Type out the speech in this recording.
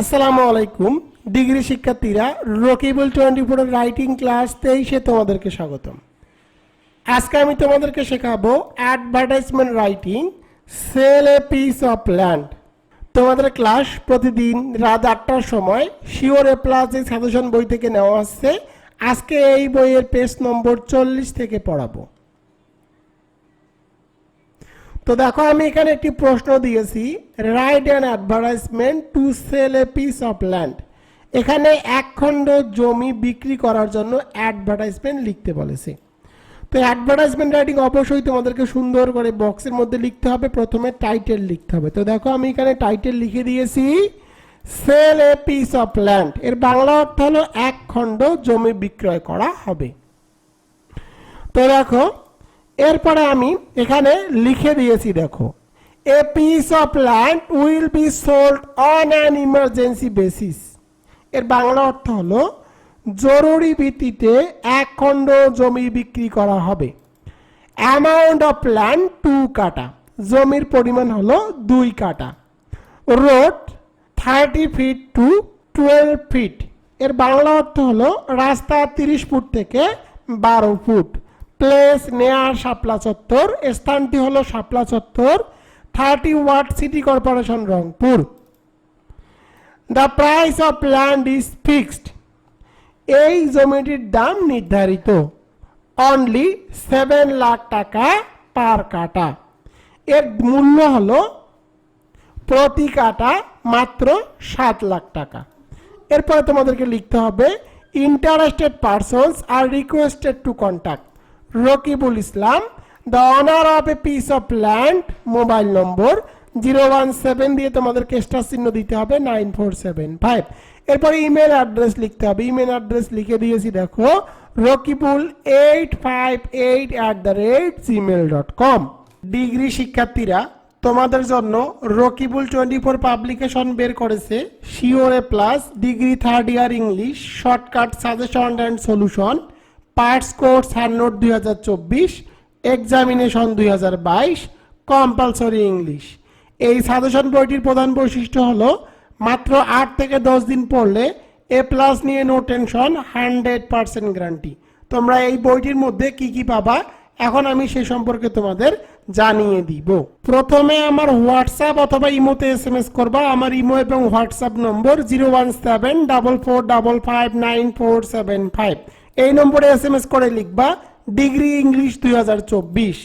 আসসালামু আলাইকুম, ডিগ্রি শিক্ষার্থীরা, রকিবুল টোয়েন্টি ফোরের রাইটিং ক্লাস তেইশে তোমাদেরকে স্বাগতম। আজকে আমি তোমাদেরকে শেখাবো advertisement writing, sell a piece of land. তোমাদের ক্লাস প্রতিদিন রাত আটটার সময় শিওর এ প্লাস এই সাজেশন বই থেকে নেওয়া আসছে আজকে এই বইয়ের পেজ নম্বর চল্লিশ থেকে পড়াবো। তো দেখো, আমি এখানে একটি প্রশ্ন দিয়েছি। Write an advertisement to sell a piece of land এখানে এক খণ্ড জমি বিক্রি করার জন্য অ্যাডভার্টাইজমেন্ট লিখতে বলেছে। তো অ্যাডভার্টাইজমেন্ট রাইটিং অবশ্যই তোমাদেরকে সুন্দর করে বক্সের মধ্যে লিখতে হবে, প্রথমে টাইটেল লিখতে হবে। তো দেখো, আমি এখানে টাইটেল লিখে দিয়েছি sell a piece of land এর বাংলা অর্থ হলো এক খণ্ড জমি বিক্রয় করা হবে। তো দেখো এরপরে আমি এখানে লিখে দিয়েছি, দেখো a piece of land will be sold on an emergency basis এর বাংলা অর্থ হলো, জরুরি ভিত্তিতে এক খণ্ড জমি বিক্রি করা হবে। অ্যামাউন্ট অফ ল্যান্ড টু কাটা। জমির পরিমাণ হলো দুই কাটা। Road thirty feet to twelve feet এর বাংলা অর্থ হলো, রাস্তা তিরিশ ফুট থেকে বারো ফুট। প্লেস নেয়ার শাপলা চত্বর স্থানটি হলো Shapla Chattar thirty ward city corporation Rangpur the price of land is fixed এই জমিটির দাম নির্ধারিত। অনলি সেভেন লাখ টাকা পার কাটা এর মূল্য হলো প্রতি কাটা মাত্র সাত লাখ টাকা। এরপরে তোমাদেরকে লিখতে হবে interested persons are requested to contact Rakibul Islam the owner of a piece of land mobile number zero one seven দিয়ে তোমাদের স্টার চিহ্ন দিতে হবে নাইন ফোর সেভেন ফাইভ এরপরে ইমেল অ্যাড্রেস লিখতে হবে ইমেল অ্যাড্রেস লিখে দিয়েছি, দেখো, Rakibul eight five eight at the rate Gmail dot com degree শিক্ষার্থীরা, তোমাদের জন্য রকিবুল টোয়েন্টি ফোর পাবলিকেশন বের করেছে sure A plus degree third year English shortcut suggestion and solution parts course hand note দুই হাজার চব্বিশ, এক্সামিনেশন দুই হাজার বাইশ, কম্পালসরি ইংলিশ। এই সাজেশন বইটির প্রধান বৈশিষ্ট্য হলো, মাত্র আট থেকে দশ দিন পড়লে এ প্লাস নিয়ে no tension hundred percent guarantee. তোমরা এই বইটির মধ্যে কি কি পাবা, এখন আমি সে সম্পর্কে তোমাদের জানিয়ে দিব। প্রথমে আমার হোয়াটসঅ্যাপ অথবা ইমোতে এস এম এস করবা। আমার ইমো এবং WhatsApp number zero one seven double four double five nine four seven five. এই নম্বরে এস এম এস করে লিখবা ডিগ্রি ইংলিশ দুই হাজার চব্বিশ।